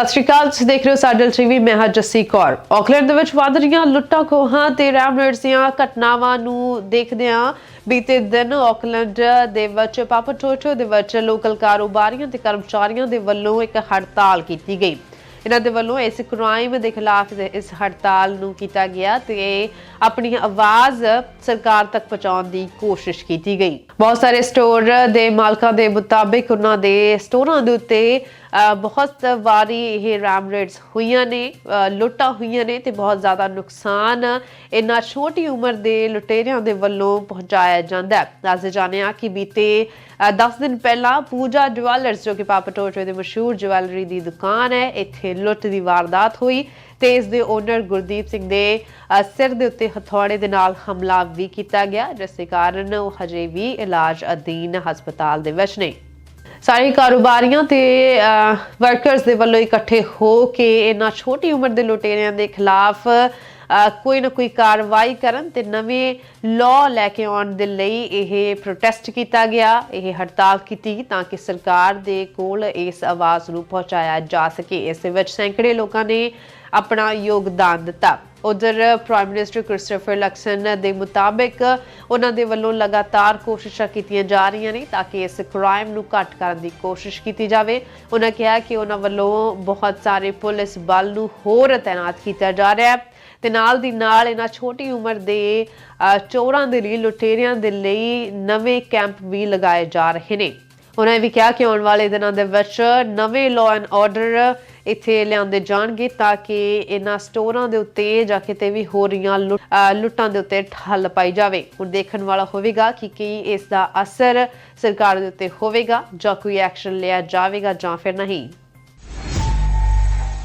ਸਤਿ ਸ਼੍ਰੀ ਅਕਾਲ, ਤੁਸੀਂ ਦੇਖ ਰਹੇ ਹੋ ਸਾਡਲ ਟੀਵੀ, ਮੈਂ ਹਾਂ ਜੱਸੀ ਕੌਰ। ਆਕਲੈਂਡ ਦੇ ਵਿੱਚ ਵੱਧ ਰਹੀਆਂ ਲੁੱਟਾਂ ਖੋਹਾਂ ਤੇ ਰੈਮਰੇਟਸ ਦੀਆਂ ਘਟਨਾਵਾਂ ਨੂੰ ਦੇਖਦਿਆਂ ਬੀਤੇ ਦਿਨ ਆਕਲੈਂਡ ਦੇ ਵਿੱਚ ਪਾਪਾਟੋਟੋ ਦੇ ਵਿੱਚ ਲੋਕਲ ਕਾਰੋਬਾਰੀਆਂ ਤੇ ਕਰਮਚਾਰੀਆਂ ਦੇ ਵੱਲੋਂ ਇੱਕ ਹੜਤਾਲ ਕੀਤੀ ਗਈ। ਇਹਨਾਂ ਦੇ ਵੱਲੋਂ ਇਸ ਕ੍ਰਾਈਮ ਦੇ ਖਿਲਾਫ ਇਸ ਹੜਤਾਲ ਨੂੰ ਕੀਤਾ ਗਿਆ ਤੇ ਆਪਣੀ ਆਵਾਜ਼ ਸਰਕਾਰ ਤੱਕ ਪਹੁੰਚਾਉਣ ਦੀ ਕੋਸ਼ਿਸ਼ ਕੀਤੀ ਗਈ। ਬਹੁਤ ਸਾਰੇ ਸਟੋਰ ਦੇ ਮਾਲਕਾਂ ਦੇ ਮੁਤਾਬਿਕ ਉਹਨਾਂ ਦੇ ਸਟੋਰਾਂ ਦੇ ਉੱਤੇ ਬਹੁਤ ਵਾਰੀ ਇਹ ਰੈਮ ਰੇਟਸ ਹੋਈਆਂ ਨੇ ਲੁੱਟਾਂ ਹੋਈਆਂ ਨੇ ਤੇ ਬਹੁਤ ਜ਼ਿਆਦਾ ਨੁਕਸਾਨ ਇਹਨਾਂ ਛੋਟੀ ਉਮਰ ਦੇ ਲੁਟੇਰਿਆਂ ਦੇ ਵੱਲੋਂ ਪਹੁੰਚਾਇਆ ਜਾਂਦਾ ਹੈ। ਦੱਸਦੇ ਜਾਣਿਆ ਕਿ ਬੀਤੇ 10 ਦਿਨ ਪਹਿਲਾਂ ਪੂਜਾ ਜਵੈਲਰਸ, ਜੋ ਕਿ ਪਾਪਟੋਟੇ ਦੇ ਮਸ਼ਹੂਰ ਜਵੈਲਰੀ ਦੀ ਦੁਕਾਨ ਹੈ, ਇੱਥੇ ਲੁੱਟ ਦੀ ਵਾਰਦਾਤ ਹੋਈ ਤੇ ਇਸ ਦੇ ਓਨਰ ਗੁਰਦੀਪ ਸਿੰਘ ਦੇ ਸਿਰ ਦੇ ਉੱਤੇ ਹਥੌੜੇ ਦੇ ਨਾਲ ਹਮਲਾ ਵੀ ਕੀਤਾ ਗਿਆ, ਜਿਸ ਦੇ ਕਾਰਨ ਉਹ ਹਜੇ ਵੀ ਇਲਾਜ ਅਧੀਨ ਹਸਪਤਾਲ ਦੇ ਵਿੱਚ ਨੇ। ਸਾਰੇ ਕਾਰੋਬਾਰੀਆਂ ਤੇ ਵਰਕਰਸ ਦੇ ਵੱਲੋਂ ਇਕੱਠੇ ਹੋ ਕੇ ਇਹਨਾਂ ਛੋਟੀ ਉਮਰ ਦੇ ਲੁਟੇਰਿਆਂ ਦੇ ਖਿਲਾਫ ਕੋਈ ਨਾ ਕੋਈ ਕਾਰਵਾਈ ਕਰਨ ਤੇ ਨਵੇਂ ਲਾਅ ਲੈ ਕੇ ਆਉਣ ਦੇ ਲਈ ਇਹ ਪ੍ਰੋਟੈਸਟ ਕੀਤਾ ਗਿਆ, ਇਹ ਹੜਤਾਲ ਕੀਤੀ ਤਾਂ ਕਿ ਸਰਕਾਰ ਦੇ ਕੋਲ ਇਸ ਆਵਾਜ਼ ਨੂੰ ਪਹੁੰਚਾਇਆ ਜਾ ਸਕੇ। ਇਸ ਵਿੱਚ ਸੈਂਕੜੇ ਲੋਕਾਂ ਨੇ ਆਪਣਾ ਯੋਗਦਾਨ ਦਿੱਤਾ। ਉਧਰ ਪ੍ਰਾਈਮ ਮਿਨਿਸਟਰ ਕ੍ਰਿਸਟੋਫਰ ਲਕਸਨ ਦੇ ਮੁਤਾਬਿਕ ਉਹਨਾਂ ਦੇ ਵੱਲੋਂ ਲਗਾਤਾਰ ਕੋਸ਼ਿਸ਼ਾਂ ਕੀਤੀਆਂ ਜਾ ਰਹੀਆਂ ਨੇ ਤਾਂ ਕਿ ਇਸ ਕ੍ਰਾਈਮ ਨੂੰ ਘੱਟ ਕਰਨ ਦੀ ਕੋਸ਼ਿਸ਼ ਕੀਤੀ ਜਾਵੇ। ਉਹਨਾਂ ਕਿਹਾ ਕਿ ਉਹਨਾਂ ਵੱਲੋਂ ਬਹੁਤ ਸਾਰੇ ਪੁਲਿਸ ਬਲ ਨੂੰ ਹੋਰ ਤਾਇਨਾਤ ਕੀਤਾ ਜਾ ਰਿਹਾ ਹੈ ਤੇ ਨਾਲ ਦੀ ਨਾਲ ਇਹਨਾਂ ਛੋਟੀ ਉਮਰ ਦੇ ਚੋਰਾਂ ਦੇ ਲਈ, ਲੁਟੇਰਿਆਂ ਦੇ ਲਈ ਨਵੇਂ ਕੈਂਪ ਵੀ ਲਗਾਏ ਜਾ ਰਹੇ ਨੇ। ਉਹਨਾਂ ਨੇ ਵੀ ਕਿਹਾ ਕਿ ਆਉਣ ਵਾਲੇ ਦਿਨਾਂ ਦੇ ਵਿੱਚ ਨਵੇਂ ਲਾਅ ਐਂਡ ਆਰਡਰ ਇੱਥੇ ਲਿਆਂਦੇ ਜਾਣਗੇ ਤਾਂ ਕਿ ਇਹਨਾਂ ਸਟੋਰਾਂ ਦੇ ਉੱਤੇ ਜਾਂ ਕਿਤੇ ਵੀ ਹੋ ਰਹੀਆਂ ਲੁੱਟ- ਲੁੱਟਾਂ ਦੇ ਉੱਤੇ ਠੱਲ ਪਾਈ ਜਾਵੇ। ਹੁਣ ਦੇਖਣ ਵਾਲਾ ਹੋਵੇਗਾ ਕਿ ਕੀ ਇਸ ਦਾ ਅਸਰ ਸਰਕਾਰ ਦੇ ਉੱਤੇ ਹੋਵੇਗਾ ਜਾਂ ਕੋਈ ਐਕਸ਼ਨ ਲਿਆ ਜਾਵੇਗਾ ਜਾਂ ਫਿਰ ਨਹੀਂ।